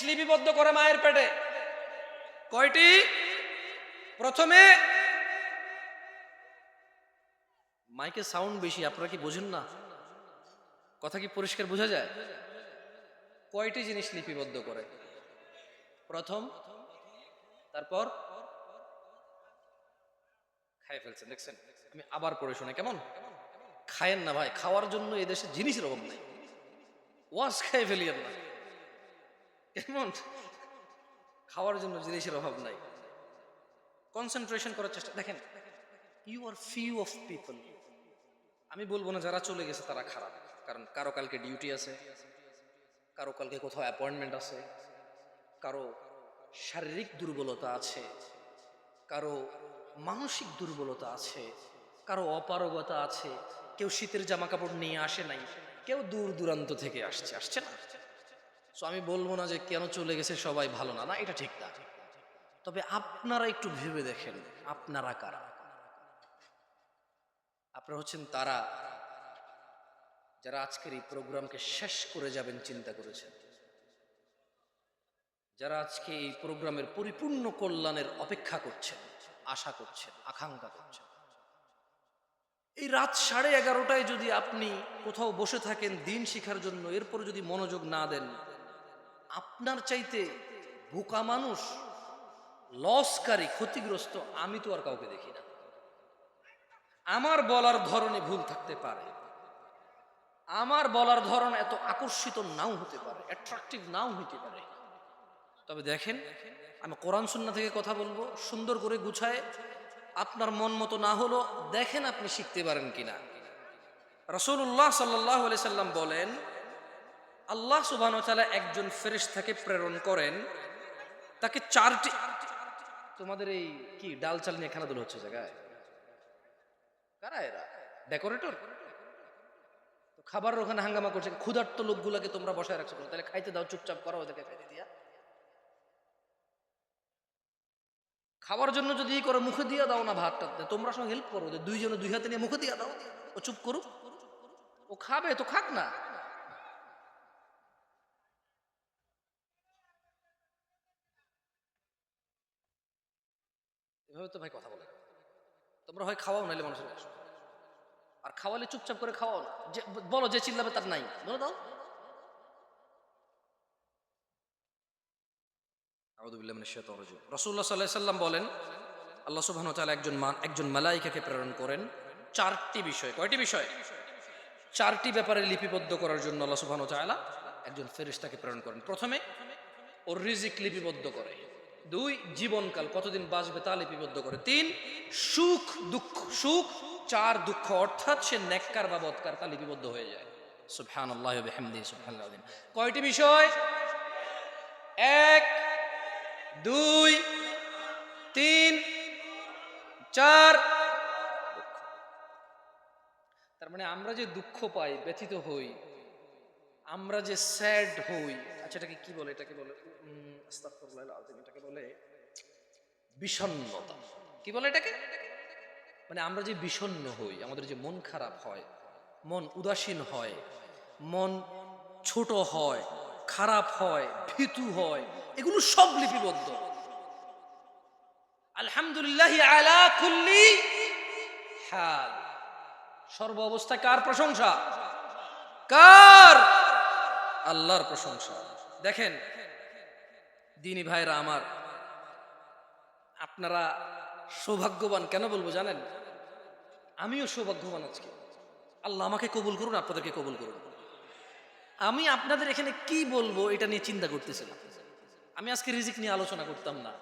জিনিস লিপিবদ্ধ করে মায়ের পেটে। কয়টি? প্রথমে মাইকের সাউন্ড বেশি, আপনারা কি বোঝেন না? কথা কি পরিষ্কার বোঝা যায়? কয়টি জিনিস লিপিবদ্ধ করে? প্রথম, তারপর, খাই ফেলছেন, দেখছেন? আমি আবার পড়ে শুনে, কেমন? খায়েন না ভাই, খাওয়ার জন্য এদেশে জিনিসের অভাব নাই। ওয়াশ খাই ফেলিয়েন না। কেমন খাওয়ার জন্য জিনিসের অভাব নাই। কনসেন্ট্রেশন করার চেষ্টা দেখেন you are few of people আমি বলব না যারা চলে গেছে তারা খারাপ। কারণ কারও কালকে ডিউটি আছে, কারও কালকে কোথাও অ্যাপয়েন্টমেন্ট আছে, কারও শারীরিক দুর্বলতা আছে, কারও মানসিক দুর্বলতা আছে, কারও অপারগতা আছে, কেউ শীতের জামা কাপড় নিয়ে আসে নাই, কেউ দূর দূরান্ত থেকে আসছে আসছে না। সো আমি বলব না যে কেন চলে গেছে সবাই ভালো না না, এটা ঠিক না। তবে আপনারা একটু ভেবে দেখেন, আপনারা কারা? আপনারা হচ্ছেন তারা যারা আজকের এই প্রোগ্রামকে শেষ করে যাবেন চিন্তা করেছেন। যারা আজকে এই প্রোগ্রামের পরিপূর্ণ কল্যাণের অপেক্ষা করছেন, আশা করছেন, আকাঙ্ক্ষা করছেন। এই রাত সাড়ে এগারোটায় যদি আপনি কোথাও বসে থাকেন দিন শিখার জন্য, এরপর যদি মনোযোগ না দেন আপনার চাইতে বোকা মানুষ, লসকারী, ক্ষতিগ্রস্ত, আমি তো আর কাউকে দেখি না। আমার বলার ধরনে ভুল থাকতে পারে। আমার বলার ধরন এত আকর্ষিত নাও হতে পারে অ্যাট্রাকটিভ নাও হতে পারে। তবে দেখেন, আমি কোরআন সুন্না থেকে কথা বলব, সুন্দর করে গুছায়, আপনার মন মতো না হলো দেখেন আপনি শিখতে পারেন কিনা। রসুল্লাহ সাল্লাহ সাল্লাম বলেন আল্লাহ সুবাহ একজন ফেরেশতাকে প্রেরণ করেন। তাকে চারটি তোমাদের এই কি ডাল চাল নিয়ে খেলাধুলো হচ্ছে জায়গায়? কারা এরা? ডেকোরেটর খাবার ওখানে হাঙ্গামা করছে। ক্ষুধার্ত লোকগুলোকে তোমরা বসায় রাখছো? তাহলে খাইতে দাও, চুপচাপ করো, ওদেরকে খাইতে দিয়া। খাওয়ার জন্য যদি করো, মুখে দিয়ে দাও না ভাতটা তোমরা সঙ্গে হেল্প করো। দুইজনে দুই হাতে নিয়ে মুখে দিয়ে দাও। ও চুপ করুক। ও খাবে, তো খাক না। এভাবে তো ভাই কথা বলে। তোমরা হয় খাওয়াও নাইলে মানুষের। আর খাওয়ালে চুপচাপ করে খাওয়াও না। যে, বলো, যে চিল্লাবে তার নাই। বলে দাও। রসুল্লাহ বলেন একজন একজন প্রেরণ করেন। চারটি বিষয়। কয়টি বিষয়? চারটি ব্যাপারে লিপিবদ্ধ করার জন্য একজন ফেরেশতাকে প্রেরণ করেন। প্রথমে, ওর রিজিক লিপিবদ্ধ করে। দুই, জীবনকাল, কতদিন বাঁচবে তা লিপিবদ্ধ করে। তিন, সুখ, দুঃখ, সুখ, চার, দুঃখ, অর্থাৎ সে নেককার বা বৎকার তা লিপিবদ্ধ হয়ে যায়। সুবহানাল্লাহ কয়টি বিষয়? এক, দুই, তিন, চার তার মানে আমরা যে দুঃখ পাই, ব্যথিত হই আমরা যে স্যাড হই আচ্ছা এটাকে কি বলে? এটাকে বলে এটাকে বলে বিষণ্ণতা। কি বলে এটাকে? মানে আমরা যে বিষণ্ণ হই, আমাদের যে মন খারাপ হয়, মন উদাসীন হয়, মন ছোট হয়, খারাপ হয়, ভীতু হয়, এগুলো সব লিপিবদ্ধ। আলহামদুলিল্লাহ আলা কুল্লি হাল। সর্ব অবস্থায় কার প্রশংসা? কার? আল্লাহর প্রশংসা। দেখেন, দিনী ভাইরা আমার, আপনারা সৌভাগ্যবান কেন বলব জানেন? আমিও সৌভাগ্যবান আজকে। আল্লাহ আমাকে কবুল করুন, আপনাদেরকে কবুল করুন। আমি আপনাদের এখানে কি বলব এটা নিয়ে চিন্তা করতেছিলাম। আমি আজকে রিজিক নিয়ে আলোচনা করতাম না।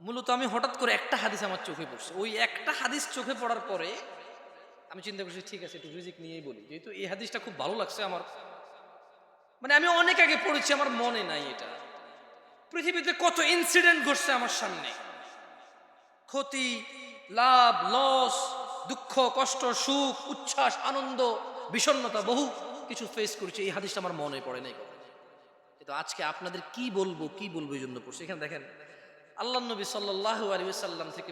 মূলত আমি হঠাৎ করে একটা হাদিস আমার চোখে পড়ছে। ওই একটা হাদিস চোখে পড়ার পরে আমি চিন্তা করছি, ঠিক আছে, একটু রিজিক নিয়েই বলি। যেহেতু এই হাদিসটা খুব ভালো লাগছে আমার। মানে আমি অনেক আগে পড়েছি, আমার মনে নাই এটা। পৃথিবীতে কত ইনসিডেন্ট ঘটছে আমার সামনে। ক্ষতি, লাভ লস দুঃখ, কষ্ট, সুখ, উচ্ছ্বাস, আনন্দ, বিষণ্ণতা, বহু কিছু ফেস করেছি। এই হাদিসটা আমার মনে পড়ে নাই কিন্তু আজকে আপনাদের কি বলব কি বলব এই জন্য পড়ছি। এখানে দেখেন আল্লাহ নবী সাল্লাহ আলী সাল্লাম থেকে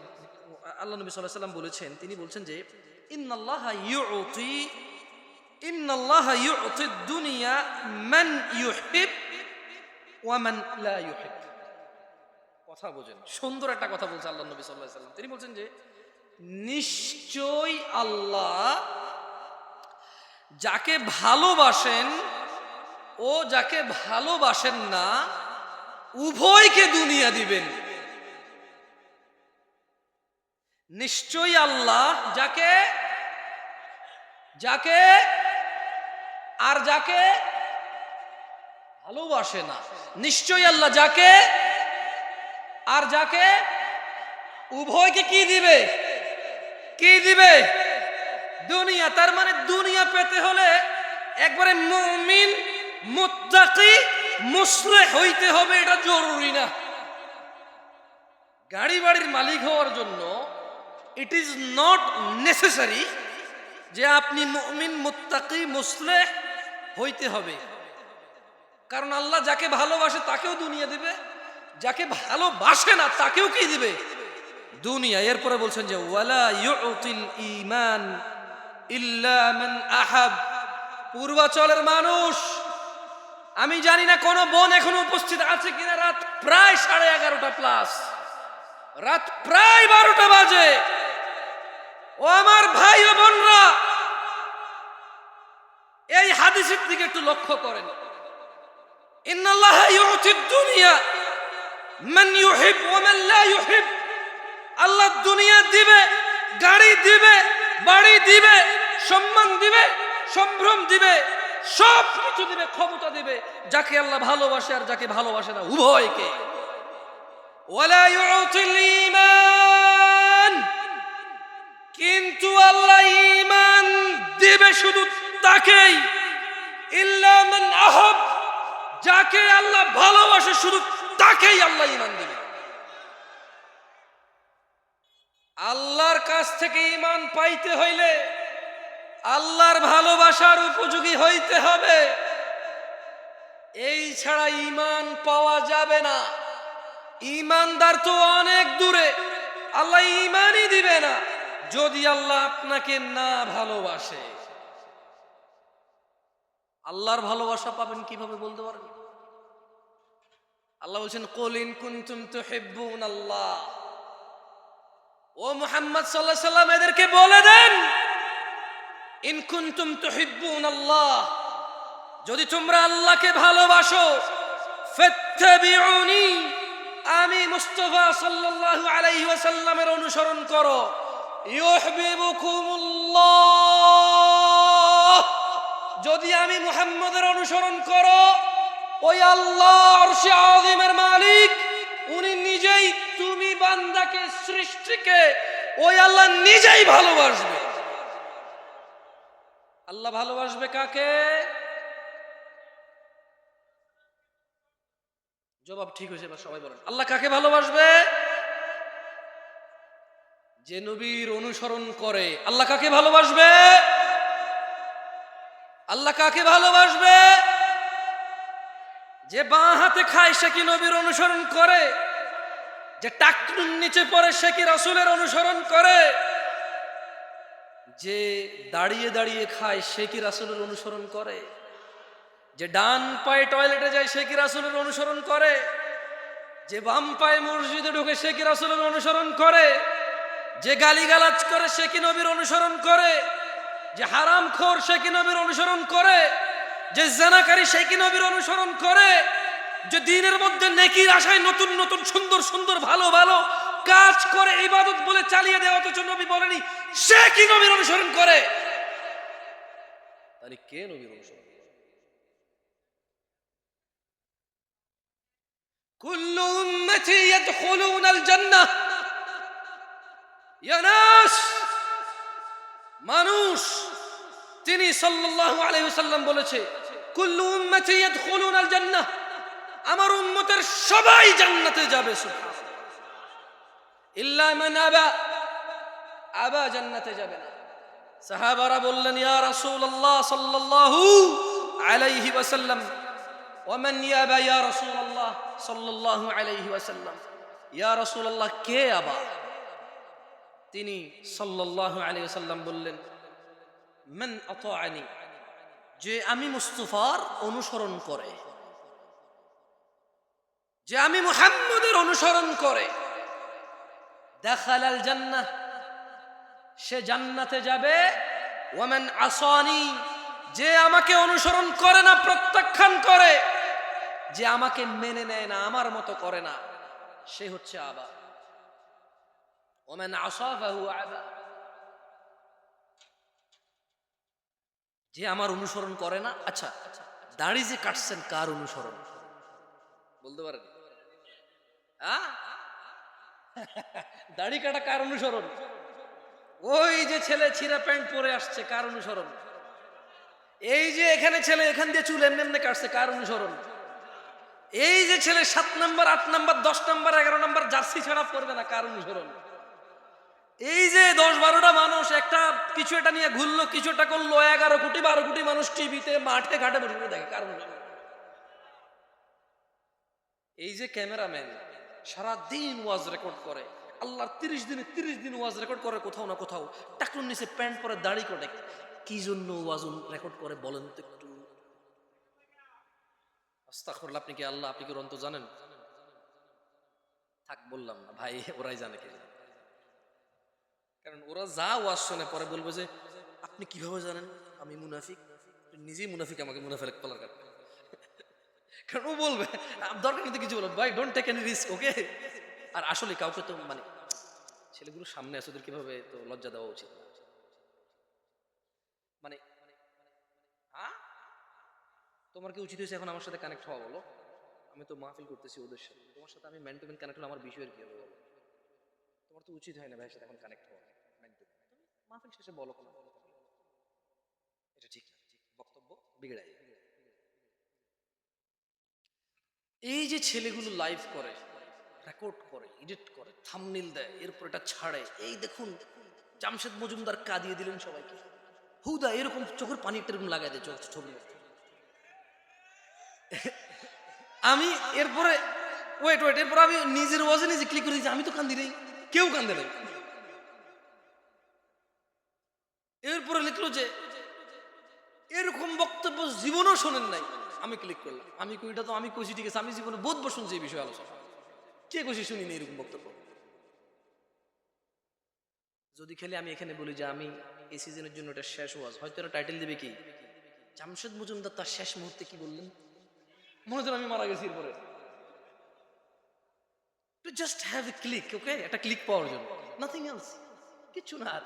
আল্লাহ নবী সাল্লাহ সাল্লাম বলেছেন, তিনি বলছেন যে, ইন্নাল্লাহ ইন্নাল্লাহ ইউতি দুনিয়া মান ইউহিব ওয়ামান লা ইউহিব। কথা বোঝেন সুন্দর একটা কথা বলছে আল্লাহ নবী সাল্লাল্লাহু সাল্লাম তিনি বলছেন যে নিশ্চয় আল্লাহ যাকে ভালোবাসেন ও যাকে ভালোবাসেন না, উভয়কে দুনিয়া দিবেন। নিশ্চয়ই আল্লাহ যাকে যাকে আর যাকে ভালোবাসে না, নিশ্চয়ই আল্লাহ যাকে, আর যাকে উভয়কে কি দিবে? কি দিবে? দুনিয়া, তার মানে দুনিয়া পেতে হলে একবারে মুমিন, মুত্তাকি মুসলে হইতে হবে, এটা জরুরি না। গাড়ি বাড়ির মালিক হওয়ার জন্য ইট ইজ নট নেসেসারি যে আপনি মুমিন, মুত্তাকি মুসলে হইতে হবে। কারণ আল্লাহ যাকে ভালোবাসে তাকেও দুনিয়া দিবে, যাকে ভালোবাসে না তাকেও কি দিবে? দুনিয়া। এরপরে বলছেন যে, ওয়ালা ইউতিল ঈমান ইল্লা মান আহাব। পূর্বাচলের মানুষ, আমি জানি না কোন বোন এখনও উপস্থিত আছে কিনা, রাত প্রায় সাড়ে এগারোটা প্লাস রাত প্রায় বারোটা বাজে। ও আমার ভাই ও বোনরা এই হাদিসের দিকে একটু লক্ষ্য করেন। আল্লাহ দুনিয়া দিবে, গাড়ি দিবে, বাড়ি দিবে, সম্মান দিবে, সম্ভ্রম দিবে সব কিছু দিবে, ক্ষমতা দিবে, যাকে আল্লাহ ভালোবাসে আর যাকে ভালোবাসে না, উভয়কে। কিন্তু আল্লাহ ইমান দিবে শুধু তাকেই ইল্লা মান আহাব, যাকে আল্লাহ ভালোবাসে শুধু তাকেই আল্লাহ ঈমান দিবে। আল্লাহর কাছ থেকে ঈমান পাইতে হইলে আল্লাহর ভালোবাসার উপযোগী হইতে হবে। এই ছাড়া ঈমান পাওয়া যাবে না। ঈমানদার তো অনেক দূরে, আল্লাহ ইমানই দিবে না। যদি আল্লাহ আপনাকে না ভালোবাসে আল্লাহর ভালোবাসা পাবেন কীভাবে বলতে পারেন আল্লাহ বলছেন কলিন কুনতুম তুহিব্বুন আল্লাহ। ও মুহাম্মদ আলাইহি সাল্লাম, এদেরকে বলে দেন, ইন কুনতুম তুহিব্বুন আল্লাহ। যদি তোমরা আল্লাহকে ভালোবাসো আমি মুস্তফা সাল্লাল্লাহু আলাইহি ওয়াসাল্লামের অনুসরণ করো। ইউহিব্বুকুমুল্লাহ। যদি আমি মুহাম্মদের অনুসরণ করো, ওই আল্লাহ আযীমের মালিক, উনি নিজেই তুমি বান্দাকে সৃষ্টিকে ওই আল্লাহ নিজেই ভালোবাসবে। আল্লাহ ভালোবাসবে কাকে? জবাব ঠিক হয়েছে, এবার সবাই বলেন। আল্লাহ কাকে ভালোবাসবে? যে নবীর অনুসরণ করে। আল্লাহ কাকে ভালোবাসবে? আল্লাহ কাকে ভালোবাসবে? যে বাঁ হাতে খায়, সে কি নবীর অনুসরণ করে? যে টাকনুর নিচে পড়ে, সে কি রাসুলের অনুসরণ করে? যে দাঁড়িয়ে দাঁড়িয়ে খায়, সে কি রাসুলের অনুসরণ করে? যে ডান পায়ে টয়লেটে যায়, সে কি রাসুলের অনুসরণ করে? যে বাম পায়ে মসজিদে ঢুকে, সে কি রাসুলের অনুসরণ করে? যে গালিগালাজ করে, সে কি নবীর অনুসরণ করে? যে হারাম খোর সে কি নবীর অনুসরণ করে যে জেনাকারী সে কি নবীর অনুসরণ করে যে দিনের মধ্যে নেকির আশায় নতুন নতুন সুন্দর সুন্দর ভালো ভালো কাজ করে ইবাদত বলে চালিয়ে দেয় অথচ নবী বলেনি সে কি নবীর অনুসরণ করে তাহলে কে নবীর অনুসরণ করে? كل أمتي يدخلون الجنة يا ناس মানুষ, তিনি সাল্লাল্লাহু আলাইহি ওয়াসাল্লাম বলেছে, কুল্লু উম্মতি ইয়াদখুলুনাল জান্নাহ। আমার উম্মতের সবাই জান্নাতে যাবে ইল্লা মান আবা আবা জান্নাতে যাবে না। সাহাবারা বললেন, ইয়া রাসূলুল্লাহ সাল্লাল্লাহু আলাইহি ওয়াসাল্লাম ওমান ইয়াবা ইয়া রাসূলুল্লাহ সাল্লাল্লাহু আলাইহি ওয়াসাল্লাম? ইয়া রাসূলুল্লাহ, কে আবা? তিনি সাল্লাল্লাহু আলাইহি ওয়াসাল্লাম বললেন, মান আতাআনি, যে আমি মুস্তাফার অনুসরণ করে, যে আমি মুহাম্মদের অনুসরণ করে, দেখালাল জান্না সে জান্নাতে যাবে, ওয়ামান আসানি, যে আমাকে অনুসরণ করে না, প্রত্যাখ্যান করে, যে আমাকে মেনে নেয় না, আমার মতো করে না, সে হচ্ছে আবা ওমান আসাফাহু আবা যে আমার অনুসরণ করে না আচ্ছা দাড়ি যে কাটছেন কার অনুসরণ? বলতে পারেন? দাড়ি কাটা কার অনুসরণ? ওই যে ছেলে ছিঁড়া প্যান্ট পরে আসছে, কার অনুসরণ? এই যে এখানে ছেলে এখান দিয়ে চুল এমনি এমনি কাটছে, কার অনুসরণ? এই যে ছেলে সাত নাম্বার, আট নাম্বার, দশ নাম্বার, এগারো নাম্বার জার্সি ছাড়া পড়বে না, কার অনুসরণ? এই যে দশ বারোটা মানুষ, একটা কিছু একটা নিয়ে ঘুরলো, কিছু একটা করল, এগারো কোটি, বারো কোটি মানুষ টিভিতে মাঠে, ঘাটে বসে দেখে, কার অনুসরণ এই যে ক্যামেরাম্যান সারা দিন ওয়াজ রেকর্ড করে, আল্লাহর তিরিশ দিনে তিরিশ দিন ওয়াজ রেকর্ড করে কোথাও না কোথাও টাকুন নিচে প্যান্ট পরে দাড়ি করে কি জন্য ওয়াজ রেকর্ড করে বলেন তো একটু? আস্তাগফিরুল্লাহ, আপনি কি আল্লাহ, আপনি কি অন্ত জানেন? থাক, বললাম না, ভাই, ওরাই জানে কে জানে। কারণ ওরা যা ওয়াজ শোনে, পরে বলবে যে, আপনি কীভাবে জানেন আমি মুনাফিক? নিজেই মুনাফিক আমাকে মুনাফিক পালার কাটবে কারণ ও বলবে, দরকার কিন্তু কিছু বলবে ভাই don't take any risk okay আর আসলে কাউকে তো মানে ছেলেগুলো সামনে আছে, ওদের কীভাবে তো লজ্জা দেওয়া উচিত? মানে হ্যাঁ? তোমার কি উচিত হয়েছে এখন আমার সাথে কানেক্ট হওয়া, বলো? আমি তো মাহফিল করতেছি ওদের সাথে। তোমার সাথে আমি ম্যান টু ম্যান কানেক্ট হলে আমার বিষয়ের কি হবে তোমার তো উচিত হয় না ভাইয়ের সাথে এখন কানেক্ট হওয়া। মাহফিল শেষে বলো কোনো। এটা ঠিক না। বক্তব্য বিগড়াই এই যে ছেলেগুলো লাইভ করে রেকর্ড করে এডিট করে থামনিল দেয়, এরপর এটা ছাড়ে, এই দেখুন, জামশেদ মজুমদার কাঁদিয়ে দিলেন সবাইকে। হুদা, এরকম চোখের পানি একটা এরকম লাগাই দেয় চোখ ছবি। আমি এরপরে ওয়েট ওয়েট এরপর আমি নিজের ওয়াজে নিজে ক্লিক করে দিয়েছি, আমি তো কান্দি নেই। কেউ কান্দে নেই। এরপরে লিখলো যে, এরকম বক্তব্য জীবনেও শোনেন নাই। আমি ক্লিক করলাম। আমি কইটা তো আমি কইছি, ঠিক আছে। আমি জীবনে বহুতবার শুনছি এই বিষয়ে আলোচনা। কে কইছি শুনিনি এরকম বক্তব্য? যদি খেলে আমি এখানে বলি যে, আমি এই সিজনের জন্য এটা শেষ ওয়াজ হয়তো এটা টাইটেল দেবে কি? জামশেদ মজুমদার তার শেষ মুহূর্তে কি বললেন? মনে হচ্ছে আমি মারা গেছি এরপরে। To just have a click okay একটা ক্লিক পাওয়ার জন্য। নাথিং এলস কিচ্ছু না আর।